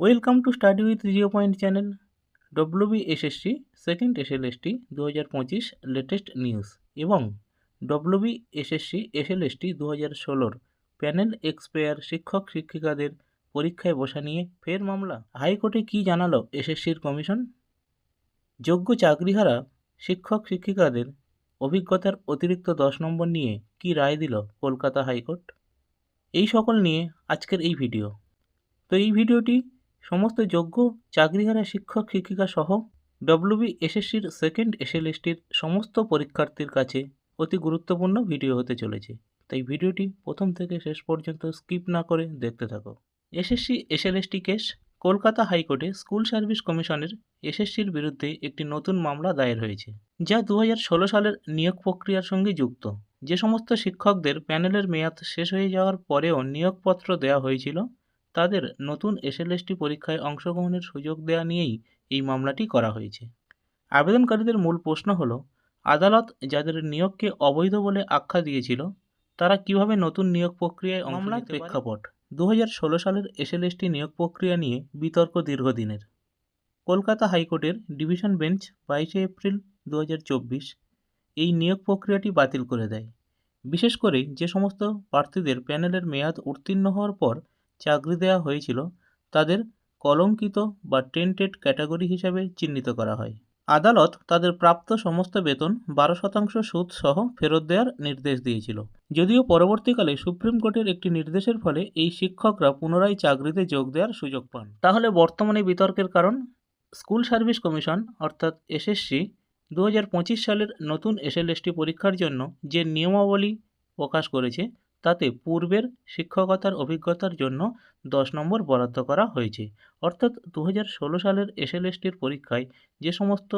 Welcome to study with zero point channel WB SSC second SLST দু হাজার পঁচিশ latest news এবং WB SSC SLST দু হাজার ষোলোর প্যানেল এক্সপায়ার শিক্ষক শিক্ষিকাদের পরীক্ষায় বসা নিয়ে ফের মামলা। হাইকোর্টে কী জানালো এসএসসির কমিশন? যোগ্য চাকরিহারা শিক্ষক শিক্ষিকাদের অভিজ্ঞতার অতিরিক্ত দশ নম্বর নিয়ে কী রায় দিল কলকাতা হাইকোর্ট? এই সকল নিয়ে আজকের এই ভিডিও। তো এই ভিডিওটি সমস্ত যোগ্য চাকরিহারা শিক্ষক, শিক্ষিকা সহ ডব্লিউবি এসএসসির সেকেন্ড এসএলএসটির সমস্ত পরীক্ষার্থীর কাছে অতি গুরুত্বপূর্ণ ভিডিও হতে চলেছে। তাই ভিডিওটি প্রথম থেকে শেষ পর্যন্ত স্কিপ না করে দেখতে থাকো। এসএসসি এসএলএসটি কেস কলকাতা হাইকোর্টে স্কুল সার্ভিস কমিশনের এসএসসির বিরুদ্ধে একটি নতুন মামলা দায়ের হয়েছে, যা দু হাজার ষোলো সালের নিয়োগ প্রক্রিয়ার সঙ্গে যুক্ত। যে সমস্ত শিক্ষকদের প্যানেলের মেয়াদ শেষ হয়ে যাওয়ার পরেও নিয়োগপত্র দেওয়া হয়েছিল তাদের নতুন এসএলএসটি পরীক্ষায় অংশগ্রহণের সুযোগ দেওয়া নিয়েই এই মামলাটি করা হয়েছে। আবেদনকারীদের মূল প্রশ্ন হলো আদালত যাদের নিয়োগকে অবৈধ বলে আখ্যা দিয়েছিল তারা কীভাবে নতুন নিয়োগ প্রক্রিয়ায় মামলার প্রেক্ষাপট দু হাজার ষোলো সালের এসএলএসটি নিয়োগ প্রক্রিয়া নিয়ে বিতর্ক দীর্ঘদিনের। কলকাতা হাইকোর্টের ডিভিশন বেঞ্চ বাইশে এপ্রিল দু হাজার চব্বিশ এই নিয়োগ প্রক্রিয়াটি বাতিল করে দেয়। বিশেষ করে যে সমস্ত প্রার্থীদের প্যানেলের মেয়াদ উত্তীর্ণ হওয়ার পর চাকরি দেওয়া হয়েছিল, তাদের কলঙ্কিত বা টেন্টেড ক্যাটাগরি হিসাবে চিহ্নিত করা হয়। আদালত তাদের প্রাপ্ত সমস্ত বেতন বারো শতাংশ সুদ সহ ফেরত দেওয়ার নির্দেশ দিয়েছিল। যদিও পরবর্তীকালে সুপ্রিম কোর্টের একটি নির্দেশের ফলে এই শিক্ষকরা পুনরায় চাকরিতে যোগ দেওয়ার সুযোগ পান। তাহলে বর্তমানে বিতর্কের কারণ? স্কুল সার্ভিস কমিশন, অর্থাৎ এসএসসি দু হাজার পঁচিশ সালের নতুন এসএলএসটি পরীক্ষার জন্য যে নিয়মাবলী প্রকাশ করেছে তাতে পূর্বের শিক্ষকতার অভিজ্ঞতার জন্য দশ নম্বর বরাদ্দ করা হয়েছে। অর্থাৎ দু হাজার ষোলো সালের এসএলএসটির পরীক্ষায় যে সমস্ত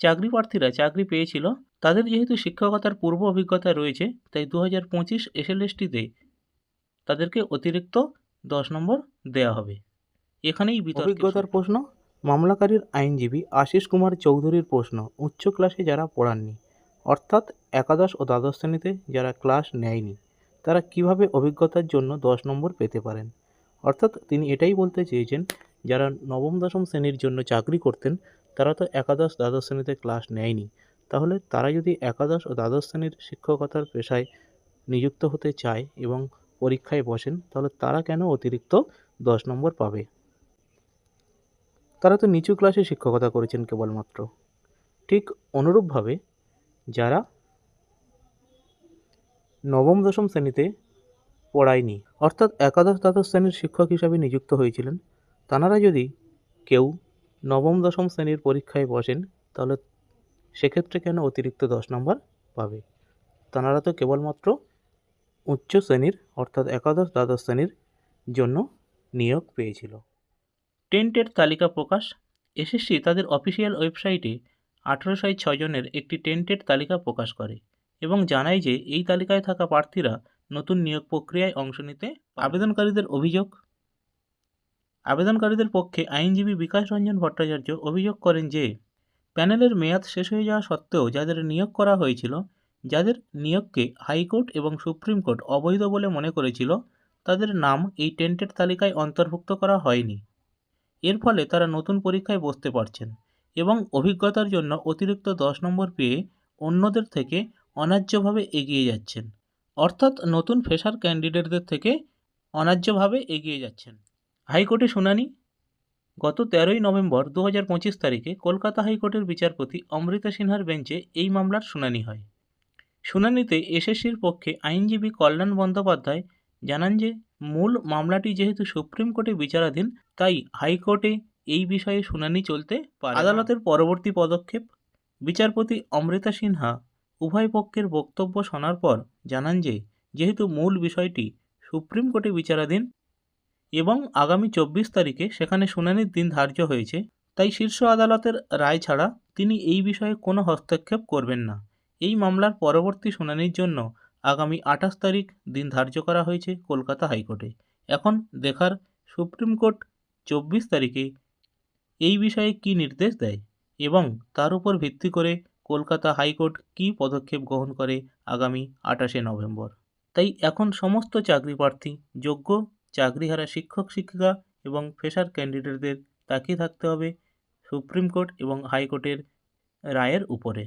চাকরি প্রার্থীরা চাকরি পেয়েছিল, তাদের যেহেতু শিক্ষকতার পূর্ব অভিজ্ঞতা রয়েছে, তাই দু হাজার পঁচিশ এসএলএসটিতে তাদেরকে অতিরিক্ত দশ নম্বর দেওয়া হবে। এখানেই অভিজ্ঞতার প্রশ্ন, মামলাকারীর আইনজীবী আশিস কুমার চৌধুরীর প্রশ্ন, উচ্চ ক্লাসে যারা পড়াননি, অর্থাৎ একাদশ ও দ্বাদশ শ্রেণীতে যারা ক্লাস নেয়নি। তারা কীভাবে অভিজ্ঞতার জন্য দশ নম্বর পেতে পারেন? অর্থাৎ তিনি এটাই বলতে চেয়েছেন, যারা নবম, দশম শ্রেণির জন্য চাকরি করতেন, তারা তো একাদশ, দ্বাদশ শ্রেণীতে ক্লাস নেয়নি। তাহলে তারা যদি একাদশ ও দ্বাদশ শ্রেণির শিক্ষকতার পেশায় নিযুক্ত হতে চায় এবং পরীক্ষায় বসেন, তাহলে তারা কেন অতিরিক্ত দশ নম্বর পাবে? তারা তো নিচু ক্লাসে শিক্ষকতা করেছেন কেবলমাত্র। ঠিক অনুরূপভাবে যারা নবম দশম শ্রেণীতে পড়ায়নি। অর্থাৎ একাদশ দ্বাদশ শ্রেণির শিক্ষক হিসাবে নিযুক্ত হয়েছিলেন। তাঁরা যদি কেউ নবম দশম শ্রেণির পরীক্ষায় বসেন, তাহলে সেক্ষেত্রে কেন অতিরিক্ত দশ নম্বর পাবে? তাঁরা তো কেবলমাত্র উচ্চ শ্রেণির, অর্থাৎ একাদশ দ্বাদশ শ্রেণির জন্য নিয়োগ পেয়েছিল। টেন্টের তালিকা প্রকাশ, এসএসসি তাদের অফিসিয়াল ওয়েবসাইটে আঠেরোশো ছজনের একটি টেন্টের তালিকা প্রকাশ করে। এবং জানায় যে এই তালিকায় থাকা প্রার্থীরা নতুন নিয়োগ প্রক্রিয়ায় অংশ নিতে আবেদনকারীদের অভিযোগ? আবেদনকারীদের পক্ষে আইনজীবী বিকাশ রঞ্জন ভট্টাচার্য অভিযোগ করেন যে, প্যানেলের মেয়াদ শেষ হয়ে যাওয়া সত্ত্বেও যাদের নিয়োগ করা হয়েছিল, যাদের নিয়োগকে হাইকোর্ট এবং সুপ্রিম কোর্ট অবৈধ বলে মনে করেছিল, তাদের নাম এই টেন্টের তালিকায় অন্তর্ভুক্ত করা হয়নি। এর ফলে তারা নতুন পরীক্ষায় বসতে পারছেন এবং অভিজ্ঞতার জন্য অতিরিক্ত দশ নম্বর পেয়ে অন্যদের থেকে অন্যায্যভাবে এগিয়ে যাচ্ছেন। অর্থাৎ নতুন ফ্রেশার ক্যান্ডিডেটদের থেকে অন্যায্যভাবে এগিয়ে যাচ্ছেন। হাইকোর্টে শুনানি? গত তেরোই নভেম্বর দু পঁচিশ তারিখে কলকাতা হাইকোর্টের বিচারপতি অমৃতা সিনহার বেঞ্চে এই মামলার শুনানি হয়। শুনানিতে এসএসসির পক্ষে আইনজীবী কল্যাণ বন্দ্যোপাধ্যায় জানান যে, মূল মামলাটি যেহেতু সুপ্রিম কোর্টে বিচারাধীন, তাই হাইকোর্টে এই বিষয়ে শুনানি চলতে পারে আদালতের পরবর্তী পদক্ষেপ? বিচারপতি অমৃতা সিনহা উভয় পক্ষের বক্তব্য শোনার পর জানান যে, যেহেতু মূল বিষয়টি সুপ্রিম কোর্টে বিচারাধীন এবং আগামী চব্বিশ তারিখে সেখানে শুনানির দিন ধার্য হয়েছে, তাই শীর্ষ আদালতের রায় ছাড়া তিনি এই বিষয়ে কোনো হস্তক্ষেপ করবেন না। এই মামলার পরবর্তী শুনানির জন্য আগামী আঠাশ তারিখ দিন ধার্য করা হয়েছে কলকাতা হাইকোর্টে। এখন দেখার সুপ্রিম কোর্ট চব্বিশ তারিখে এই বিষয়ে কী নির্দেশ দেয় এবং তার উপর ভিত্তি করে কলকাতা হাইকোর্ট কি পদক্ষেপ গ্রহণ করে আগামী আঠাশে নভেম্বর? তাই এখন সমস্ত চাকরি প্রার্থী যোগ্য চাকরিহারা শিক্ষক, শিক্ষিকা এবং ফ্রেশার ক্যান্ডিডেটদের তাকিয়ে থাকতে হবে সুপ্রিম কোর্ট এবং হাইকোর্টের রায়ের উপরে।